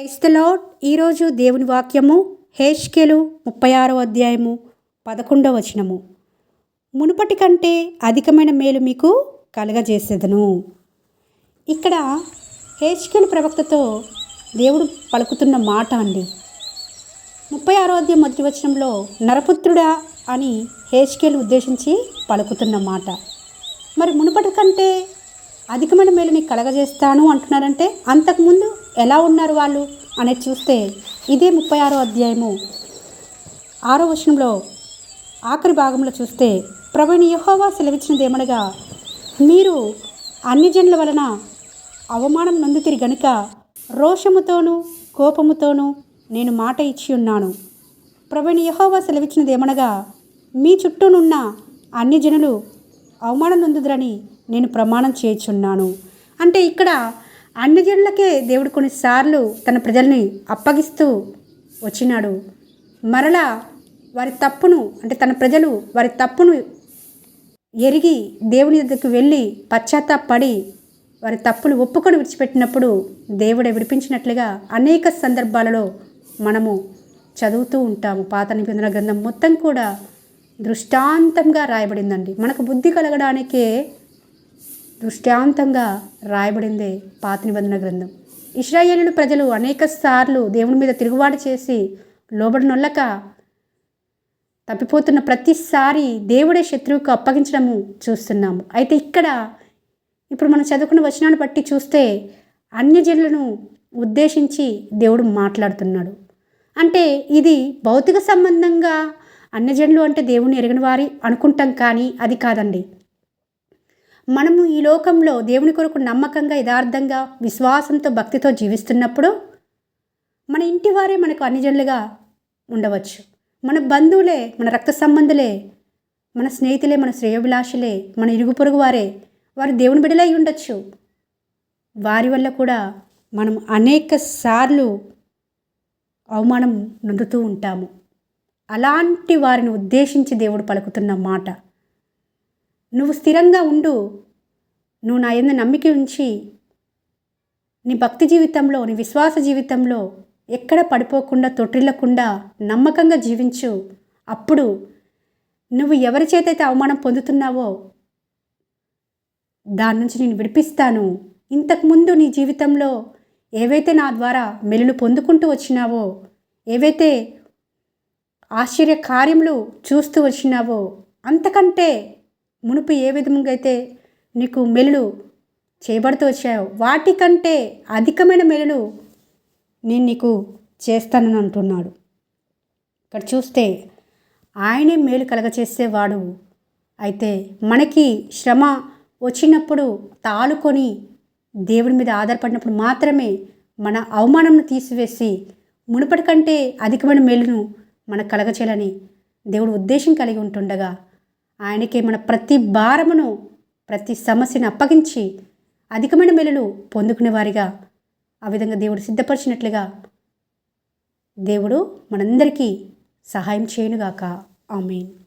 క్రైస్తలాడ్ ఈరోజు దేవుని వాక్యము హేష్కెలు ముప్పై ఆరో అధ్యాయము పదకొండవ వచనము. మునుపటి కంటే అధికమైన మేలు మీకు కలగజేసేదను. ఇక్కడ హేష్కెలు ప్రవక్తతో దేవుడు పలుకుతున్న మాట అండి. ముప్పై ఆరో అధ్యాయం మొదటి వచనంలో నరపుత్రుడా అని హేష్కేలు ఉద్దేశించి పలుకుతున్న మాట. మరి మునుపటి కంటే అధికమైన మేలు నీకు కలగజేస్తాను అంటున్నారంటే అంతకుముందు ఎలా ఉన్నారు వాళ్ళు అనేది చూస్తే ఇదే ముప్పై ఆరో అధ్యాయము ఆరో వచనంలో ఆఖరి భాగంలో చూస్తే ప్రభుని యహోవా సెలవిచ్చినది ఏమనగా మీరు అన్ని జనుల వలన అవమానం నొందుతిరి గనుక రోషముతోనూ కోపముతోనూ నేను మాట ఇచ్చి ఉన్నాను. ప్రభుని యహోవా సెలవిచ్చినది ఏమనగా మీ చుట్టూనున్న అన్ని జనులు అవమానం నొందుదురని నేను ప్రమాణం చేయుచున్నాను. అంటే ఇక్కడ అన్ని జనులకే దేవుడు కొన్నిసార్లు తన ప్రజల్ని అప్పగిస్తూ వచ్చినాడు. మరలా వారి తప్పును అంటే తన ప్రజలు వారి తప్పును ఎరిగి దేవుని దగ్గరికి వెళ్ళి పశ్చాత్తాపడి వారి తప్పులు ఒప్పుకొని విడిచిపెట్టినప్పుడు దేవుడే విడిపించినట్లుగా అనేక సందర్భాలలో మనము చదువుతూ ఉంటాము. పాత నిబంధన గ్రంథం మొత్తం కూడా దృష్టాంతంగా రాయబడిందండి. మనకు బుద్ధి కలగడానికే దృష్టాంతంగా రాయబడిందే పాత నిబంధన గ్రంథం. ఇస్రాయేలు ప్రజలు అనేక సార్లు దేవుని మీద తిరుగుబాటు చేసి లోబడినొల్లక తప్పిపోతున్న ప్రతిసారి దేవుడే శత్రువుకు అప్పగించడము చూస్తున్నాము. అయితే ఇక్కడ ఇప్పుడు మనం చదువుకున్న వచనాన్ని బట్టి చూస్తే అన్యజనులను ఉద్దేశించి దేవుడు మాట్లాడుతున్నాడు. అంటే ఇది భౌతిక సంబంధంగా అన్యజనులు అంటే దేవుని ఎరగని వారి అనుకుంటాం కానీ అది కాదండి. మనము ఈ లోకంలో దేవుని కొరకు నమ్మకంగా యథార్థంగా విశ్వాసంతో భక్తితో జీవిస్తున్నప్పుడు మన ఇంటి వారే మనకు అన్నిజనులుగా ఉండవచ్చు. మన బంధువులే మన రక్త సంబంధులే మన స్నేహితులే మన శ్రేయోభిలాషులే మన ఇరుగు పొరుగు వారే వారు దేవుని బిడలై ఉండొచ్చు. వారి వల్ల కూడా మనం అనేక సార్లు అవమానం నొందుతూ ఉంటాము. అలాంటి వారిని ఉద్దేశించి దేవుడు పలుకుతున్న మాట. నువ్వు స్థిరంగా ఉండు. నువ్వు నా ఎందు నమ్మిక ఉంచి నీ భక్తి జీవితంలో నీ విశ్వాస జీవితంలో ఎక్కడ పడిపోకుండా తొట్టిల్లకుండా నమ్మకంగా జీవించు. అప్పుడు నువ్వు ఎవరి చేతైతే అవమానం పొందుతున్నావో దాని నుంచి నేను విడిపిస్తాను. ఇంతకుముందు నీ జీవితంలో ఏవైతే నా ద్వారా మెలులు పొందుకుంటూ వచ్చినావో ఏవైతే ఆశ్చర్య కార్యములు చూస్తూ వచ్చినావో అంతకంటే మునుపు ఏ విధంగా అయితే నీకు మెలులు చేయబడుతూ వచ్చాయో వాటికంటే అధికమైన మెలులు నేను నీకు చేస్తానని అంటున్నాడు. ఇక్కడ చూస్తే ఆయనే మేలు కలగచేసేవాడు. అయితే మనకి శ్రమ వచ్చినప్పుడు తాలుకొని దేవుడి మీద ఆధారపడినప్పుడు మాత్రమే మన అవమానంను తీసివేసి మునుపటి కంటే అధికమైన మేలును మనకు కలగచేయాలని దేవుడు ఉద్దేశం కలిగి ఉంటుండగా ఆయనకే మన ప్రతి భారమును ప్రతి సమస్యను అప్పగించి అధికమైన మేలులు పొందుకునే వారిగా ఆ విధంగా దేవుడు సిద్ధపరిచినట్లుగా దేవుడు మనందరికీ సహాయం చేయనుగాక. ఆమెన్.